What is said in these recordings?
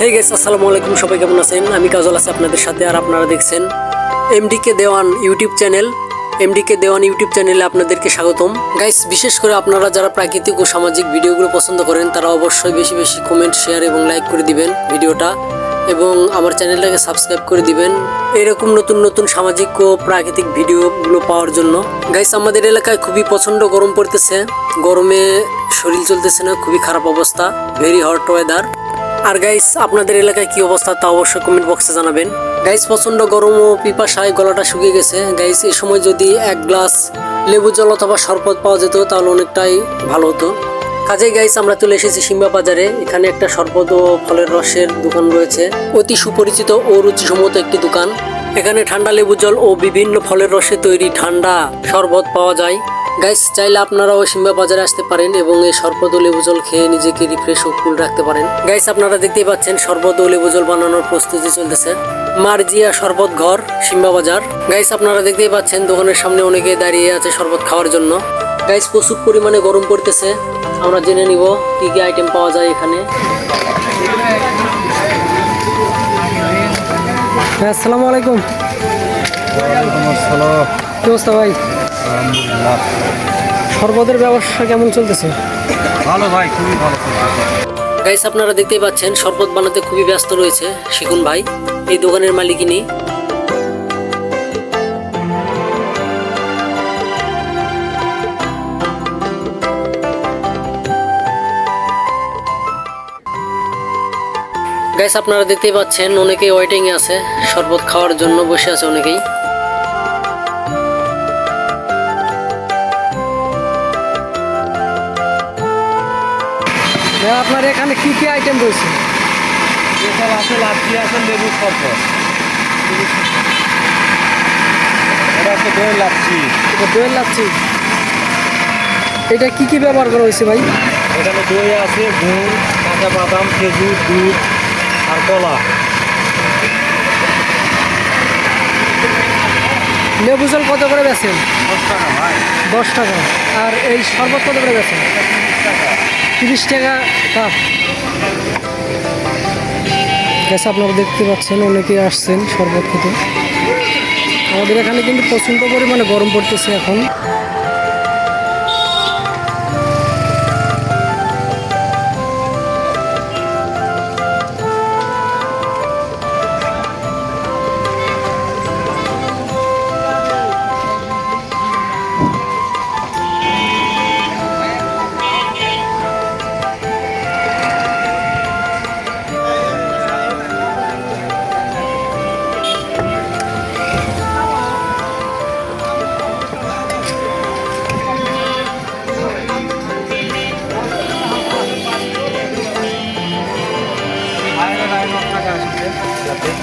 হে guess আসসালামু আলাইকুম, সবাই কেমন আছেন? আমি কাজল আছি আপনাদের সাথে আর আপনারা দেখছেন MDK Dewan YouTube channel MDK Dewan YouTube চ্যানেলে আপনাদেরকে স্বাগতম। গাইস বিশেষ করে আপনারা যারা প্রাকৃতিক ও সামাজিক ভিডিওগুলো পছন্দ করেন, তারা অবশ্যই বেশি বেশি কমেন্ট শেয়ার এবং লাইক করে দিবেন ভিডিওটা। এবং আমার চ্যানেলটাকে সাবস্ক্রাইব করে দিবেন এরকম নতুন নতুন সামাজিক ও প্রাকৃতিক ভিডিওগুলো পাওয়ার জন্য। গাইস আমাদের এলাকায় খুবই প্রচণ্ড গরম পড়তেছে। গরমে শরীর চলতেছে না, খুবই খারাপ অবস্থা ভেরি হট ওয়েদার আর গাইস আপনাদের এলাকায় কি অবস্থা তা অবশ্যই কমেন্ট বক্সে জানাবেন। গাইস প্রচণ্ড গরম ও পিপাসায় গলাটা শুকিয়ে গেছে। গাইস এই সময় যদি এক গ্লাস লেবু জল অথবা শরবত পাওয়া যেত, তাহলে অনেকটাই ভালো হতো। কাজে গাইস আমরা চলে এসেছি সিম্বা বাজারে। এখানে একটা শরবত ও ফলের রসের দোকান রয়েছে। অতি সুপরিচিত ও রুচিসম্মত একটি দোকান। এখানে ঠান্ডা লেবু জল ও বিভিন্ন ফলের রসে তৈরি ঠান্ডা শরবত পাওয়া যায়। গাইস চাইলে আপনারাও সিম্বা বাজারে আসতে পারেন এবং এই শরবত ও লেবু জল খেয়ে নিজেকে রিফ্রেশ ও কুল রাখতে পারেন। গাইস আপনারা দেখতেই পাচ্ছেন শরবত ও লেবু জল বানানোর প্রস্তুতি চলতেছে। মার্জিয়া শরবত ঘর সিম্বা বাজার। গাইস আপনারা দেখতেই পাচ্ছেন দোকানের সামনে অনেকে দাঁড়িয়ে আছে শরবত খাওয়ার জন্য। গাইস প্রচুর পরিমাণে গরম পড়তেছে। আমরা জেনে নিব কি কি আইটেম পাওয়া যায় এখানে। হ্যাঁ আসসালামু আলাইকুম। ওয়ালাইকুম আসসালাম। কি অবস্থা ভাই? শরবতের ব্যবসা কেমন চলতেছে? ভালো ভাই খুবই ভালো গাইস আপনারা দেখতেই পাচ্ছেন শরবত বানাতে খুবই ব্যস্ত রয়েছে শিকুন ভাই এই দোকানের মালিকিনি। গাইস আপনারা দেখতেই পাচ্ছেন অনেকেই ওয়েটিং এ আছে শরবত খাওয়ার জন্য বসে আছে অনেকেই। আপনার এখানে কি কি আইটেম রয়েছে? আছে লাচ্ছি আছে লেবু এটা হচ্ছে লাচ্ছি। লাচ্ছি। এটা কি কি ব্যবহার করা হয়েছে ভাই? এখানে দই আছে গুড় কাঁচা বাদাম খেজুর দুধ আর কলা। লেবু জল কত করে বেছেন দশ টাকা আর এই শরবত কত করে গেছে তিরিশ টাকা কাপ গেছে আপনারা দেখতে পাচ্ছেন অনেকেই আসছেন শরবত খেতে। আমাদের এখানে কিন্তু প্রচণ্ড পরিমাণে গরম পড়তেছে এখন।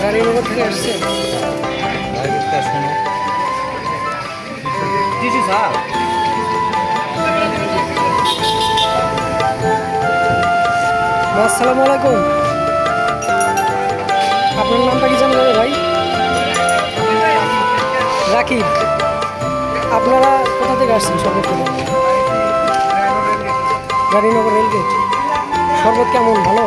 গাড়ির নগর থেকে আসছে আসসালামু আলাইকুম। আপনার নামটা কি জানা যাবে ভাই? রাকিব। আপনারা কোথা থেকে আসছেন থেকে গাড়িনগর রেলগেট। শরবত কেমন ভালো?